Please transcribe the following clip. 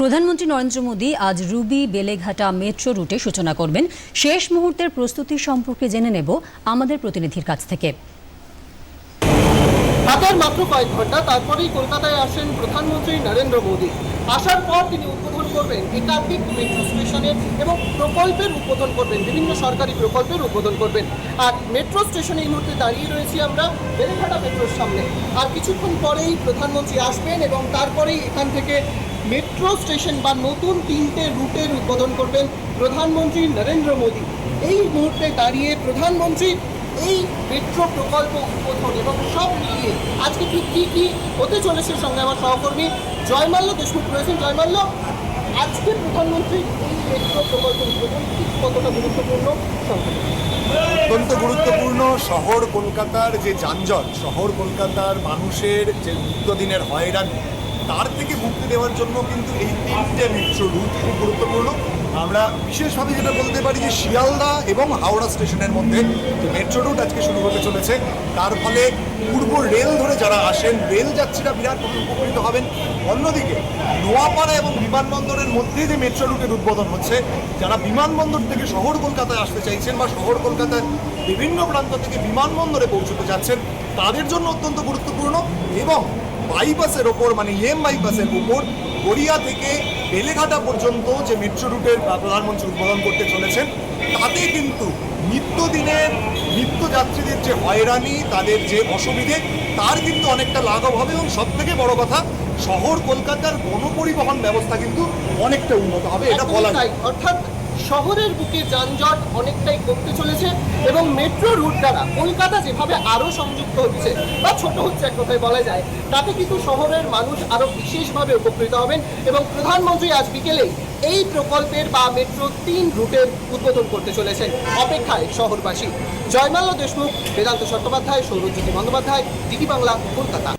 প্রধানমন্ত্রী নরেন্দ্র মোদী আজ Ruby Beleghata metro রুটে সূচনা করবেন। শেষ মুহূর্তের প্রস্তুতি সম্পর্কে জেনে নেব আমাদের প্রতিনিধির কাছ থেকে। হাতের মাত্র কয়েক ঘণ্টা, তারপরেই কলকাতায় আসেন প্রধানমন্ত্রী নরেন্দ্র মোদী। আসার পর তিনি উদ্বোধন করবেন একাধিক মেট্রো স্টেশনের এবং প্রকল্পের উদ্বোধন করবেন, বিভিন্ন সরকারি প্রকল্পের উদ্বোধন করবেন। আর মেট্রো স্টেশনে এই মুহূর্তে দাঁড়িয়ে রয়েছি আমরা বেলেঘাটা মেট্রোর সামনে। আর কিছুক্ষণ পরেই প্রধানমন্ত্রী আসবেন এবং তারপরেই এখান থেকে মেট্রো স্টেশন বা নতুন তিনটে রুটের উদ্বোধন করবেন প্রধানমন্ত্রী নরেন্দ্র মোদী। এই মুহূর্তে দাঁড়িয়ে প্রধানমন্ত্রী এই মেট্রো প্রকল্প উদ্বোধন এবং সব মিলিয়ে আজকে ঠিক কী কী হতে চলেছে সঙ্গে আমার সহকর্মী জয়মাল্য দেশমুখ রয়েছেন। জয়মাল্য, আজকে প্রধানমন্ত্রী এই মেট্রো প্রকল্প উদ্বোধন কতটা গুরুত্বপূর্ণ অত্যন্ত গুরুত্বপূর্ণ। শহর কলকাতার যে যানজট, শহর কলকাতার মানুষের যে নিত্যদিনের হয়রানি তার থেকে মুক্তি দেওয়ার জন্য কিন্তু এই তিনটে মেট্রো রুট খুব গুরুত্বপূর্ণ। আমরা বিশেষভাবে যেটা বলতে পারি যে শিয়ালদা এবং হাওড়া স্টেশনের মধ্যে যে মেট্রো রুট আজকে শুরু হতে চলেছে, তার ফলে পূর্ব রেল ধরে যারা আসেন, রেল যাত্রীরা বিরাট উপকৃত হবেন। অন্যদিকে, নোয়াপাড়া এবং বিমানবন্দরের মধ্যে যে মেট্রো রুটের উদ্বোধন হচ্ছে, যারা বিমানবন্দর থেকে শহর কলকাতায় আসতে চাইছেন বা শহর কলকাতার বিভিন্ন প্রান্ত থেকে বিমানবন্দরে পৌঁছতে যাচ্ছেন, তাদের জন্য অত্যন্ত গুরুত্বপূর্ণ এবং বাইপাসের ওপর মানে ইএম বাইপাসের উপর গড়িয়া থেকে বেলেঘাটা পর্যন্ত যে মেট্রো রুটের প্রধানমন্ত্রী উদ্বোধন করতে চলেছেন তাতে কিন্তু নিত্যদিনের নিত্যযাত্রীদের যে হয়রানি তাদের যে অসুবিধে তার কিন্তু অনেকটা লাঘব হবে এবং সব থেকে বড় কথা শহর কলকাতার গণপরিবহন ব্যবস্থা কিন্তু অনেকটা উন্নত হবে এটা বলা যায়। অর্থাৎ শহরের বুকে যানজট অনেকটাই কমতে চলেছে এবং মেট্রো রুট দ্বারা কলকাতা যেভাবে আরও সংযুক্ত হচ্ছে, বা ছোট হচ্ছে এক কথায় বলা যায়, তাতে কিন্তু শহরের মানুষ আরও বিশেষভাবে উপকৃত হবেন এবং প্রধানমন্ত্রী আজ বিকেলেই এই প্রকল্পের বা মেট্রো তিন রুটের উদ্বোধন করতে চলেছেন অপেক্ষায় শহরবাসী। জয়মাল্য দেশমুখ, বেদান্ত চট্টোপাধ্যায়, সৌরজ্যোতি বন্দ্যোপাধ্যায়, ডিডি বাংলা, কলকাতা।